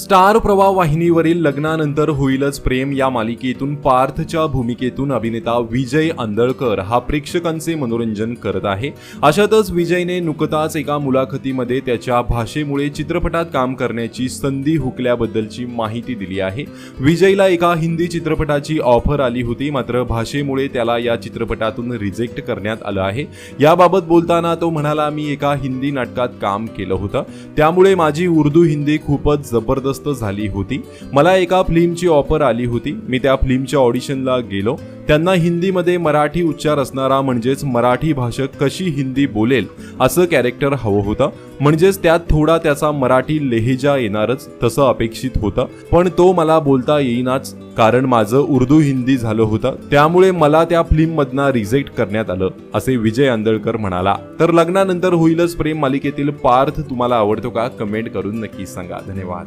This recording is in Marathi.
स्टार प्रवाह वाहिनीवरील लग्नानंतर होईलच प्रेम या मालिकेतून पार्थच्या भूमिकेतून अभिनेता विजय आंदळकर हा प्रेक्षकांचे मनोरंजन करत आहे. अशातच विजयने नुकताच एका मुलाखतीमध्ये त्याच्या भाषेमुळे चित्रपटात काम करण्याची संधी हुकल्याबद्दलची माहिती दिली आहे. विजयला एका हिंदी चित्रपटाची ऑफर आली होती मात्र भाषेमुळे त्याला या चित्रपटातून रिजेक्ट करण्यात आलं आहे. याबाबत बोलताना तो म्हणाला मी एका हिंदी नाटकात काम केलं होतं. त्यामुळे माझी उर्दू हिंदी खूपच जबरदस्त झाली होती. मला एका फिल्मची ऑफर आली होती. मी त्या फिल्मच्या ऑडिशनला गेलो. त्यांना हिंदीमध्ये मराठी उच्चार असणारा म्हणजेच मराठी भाषक कशी हिंदी बोलेल असं कॅरेक्टर हवं होतं. म्हणजेच त्यात थोडा त्याचा मराठी लेहेजा येणारच तसं अपेक्षित होतं. पण तो मला बोलता येईनाच कारण माझं उर्दू हिंदी झालं होतं. त्यामुळे मला त्या फिल्ममधनं रिजेक्ट करण्यात आलं असे विजय आंदळकर म्हणाला. तर लग्नानंतर होईलच प्रेम मालिकेतील पार्थ. तुम्हाला आवडतो का? कमेंट करून नक्की सांगा. धन्यवाद.